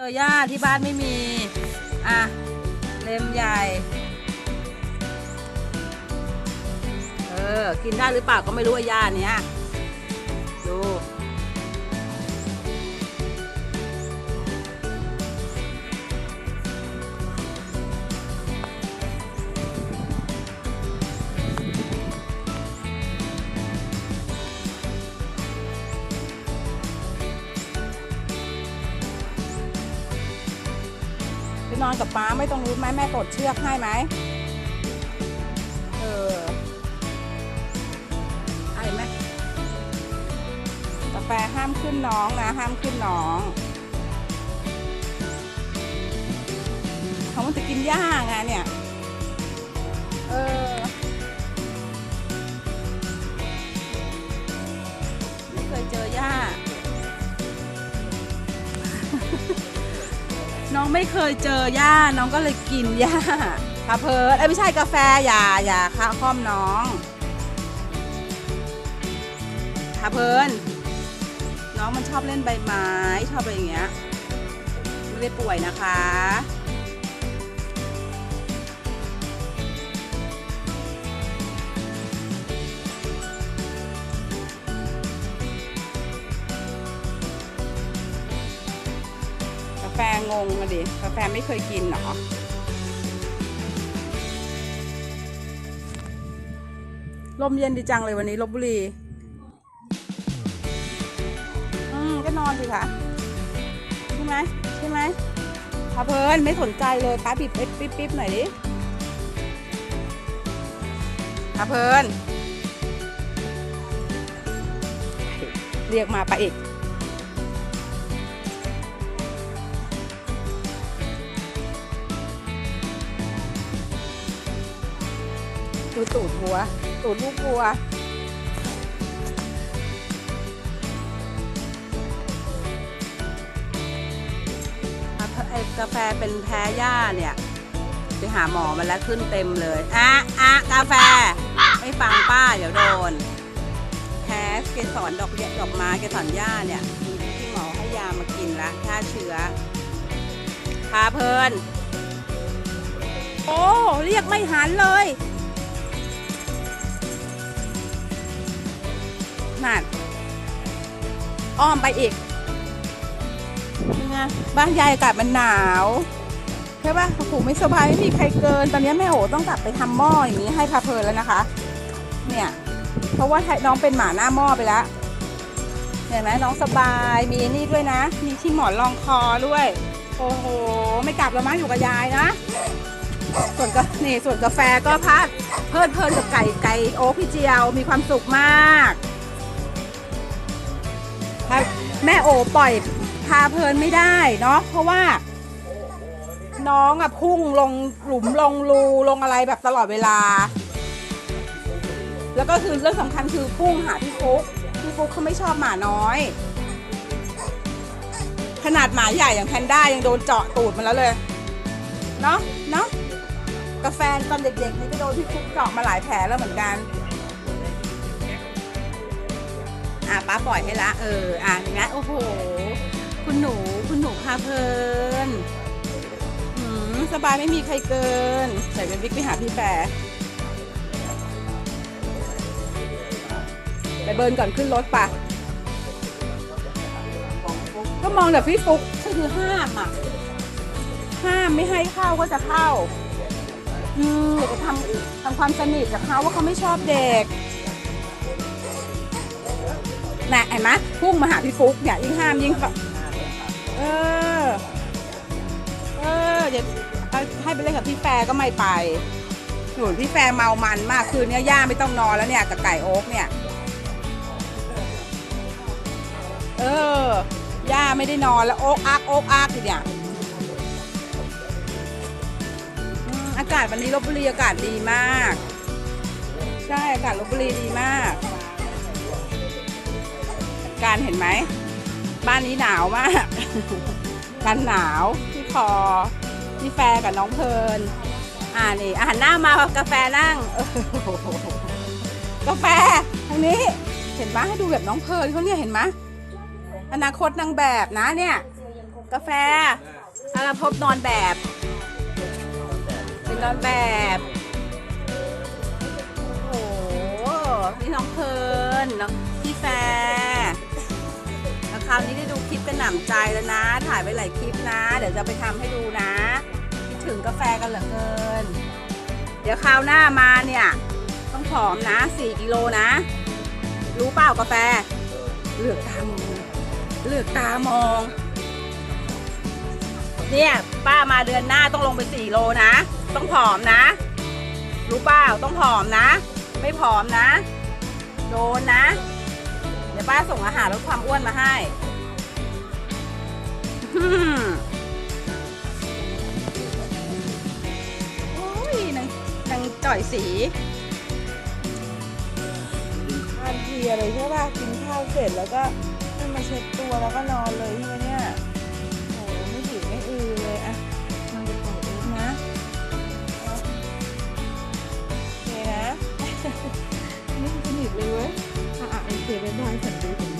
เจอหญ้าที่บ้านไม่มี อะ เล็มใหญ่ เออ กินได้หรือเปล่าก็ไม่รู้ว่าหญ้าเนี้ยดู นอนกับป้าไม่ต้องรู้ไหมแม่กดเชือกให้ไหมเออไอ้ไหมกาแฟห้ามขึ้นน้องนะ ห้ามขึ้นน้องเขามันจะกินหญ้าไงเนี่ย น้องไม่เคยเจอหญ้าน้องก็เลยกินหญ้าคาเพิร์ดเอ้ยไม่ใช่กาแฟอย่าอย่าค่ะคอมน้องคาเพิร์ดน้องมันชอบเล่นใบไม้ชอบอะไรอย่างเงี้ยไม่ได้ป่วยนะคะ ฟงงมาดิ กาแฟไม่เคยกินเหรอ ลมเย็นดีจังเลยวันนี้ลบบุรี อืม ก็นอนสิคะ ใช่ไหม ใช่ไหมพาเพลินไม่สนใจเลยป้าบีบปิ๊บปิ๊บหน่อยดิพาเพลิน เรียกมาไปอีก ดูตูดวัว ตูดลูกวัว ไอ้กาแฟเป็นแพ้หญ้าเนี่ย ไปหาหมอมาแล้วขึ้นเต็มเลยอะอะกาแฟ ไม่ฟังป้าเดี๋ยวโดน แพ้เกสรดอกเยดอกไม้เกสรหญ้าเนี่ยที่หมอให้ยามากินละฆ่าเชื้อพาเพลิน โอ้ เรียกไม่หันเลย นั่นอ้อมไปอีกไงบ้านยายอากาศมันหนาวใช่ปะโอ้โหไม่สบายไม่มีใครเกิน ตอนนี้แม่โอต้องกลับไปทำหม้ออย่างนี้ให้พาเพลินแล้วนะคะ เนี่ย เพราะว่าน้องเป็นหมาหน้าหม้อไปแล้วเห็นไหมน้องสบายมีนี่ด้วยนะ มีที่หมอนรองคอด้วย โอ้โห ไม่กลับแล้วมั้งอยู่กับยายนะ ส่วนกานี่ส่วนกาแฟก็พัดเพลิดเพลินกับไก่ไก่โอ๊คพี่เจียวมีความสุขมาก ถ้าแม่โอปล่อยพาเพลินไม่ได้เนาะเพราะว่า น้องอะพุ่งลงหลุมลงรูลงอะไรแบบตลอดเวลา แล้วก็คือเรื่องสำคัญคือพุ่งหาพี่ฟุกพี่ฟุกเขาไม่ชอบหมาน้อย ขนาดหมาใหญ่อย่างแพนด้ายังโดนเจาะตูดมาแล้วเลยเนาะเนาะกาแฟตอนเด็กๆนี่ก็โดนพี่ฟุกเจาะมาหลายแผลแล้วเหมือนกัน อะป้าปล่อยให้ละเอออะงั้นโอ้โห คุณหนูคุณหนูพาเพลินหืมสบายไม่มีใครเกิน ใส่เป็นบิ๊กไปหาพี่แปรไปเบิร์นก่อนขึ้นรถปะก็มองแบบพี่ฟุกก็คือห้ามอะ ห้ามไม่ให้เข้าก็จะเข้าอืมอยากจะทำทำความสนิทกับเขาว่าเขาไม่ชอบเด็ก น่ะเห็นไหมพุ่งมาหาพี่ฟุกเนี่ยยิ่งห้ามยิ่งแบบเออ เออเดี๋ยวให้ให้ไปเล่นกับพี่แฟร์ก็ไม่ไปหนุนพี่แฟร์เมามันมากคืนนี้ย่าไม่ต้องนอนแล้วเนี่ยกับไก่โอ๊กเนี่ย เออย่าไม่ได้นอนแล้วโอ๊กอักโอ๊กอักอยู่เนี่ยอากาศวันนี้ลบบุรีอากาศดีมาก ใช่อากาศลบบุรีดีมาก การเห็นไหม บ้านนี้หนาวมาก กันหนาวที่คอที่แฟร์กับน้องเพลินอ่านี่อาหารหน้ามากาแฟนั่งกาแฟทางนี้เห็นไหมให้ดูแบบน้องเพลินเขาเนี่ยเห็นไหมอนาคตนางแบบนะเนี่ย กาแฟอาราพบนอนแบบ เป็นนอนแบบโอ้โหนี่น้องเพลินน้อง ราวนี้ได้ดูคลิปกันหนำใจแล้วนะ ถ่ายไปหลายคลิปนะ เดี๋ยวจะไปทำให้ดูนะคิดถึงกาแฟกันเหลือเกิน เดี๋ยวคราวหน้ามาเนี่ย ต้องผอมนะ 4 กิโลนะ รู้เปล่ากาแฟเลือกตามองเลือกตามอง เนี่ยป้ามาเดือนหน้าต้องลงไป 4 โลนะ ต้องผอมนะ รู้เปล่าต้องผอมนะ ไม่ผอมนะ โดนนะ ป้าส่งอาหารลดความอ้วนมาให้โอ้ยนางนางจ่อยสีทานทีอะไรใช่ป่ะกินข้าวเสร็จแล้วก็ให้มาเช็ดตัวแล้วก็นอนเลยใช่ไหมเนี่ยโอ้ไม่หิวไม่อือเลยอะนอนจะปล่อยเองนะเอาโอเคนะนี่สนิทเลยเว้ย อะอะโ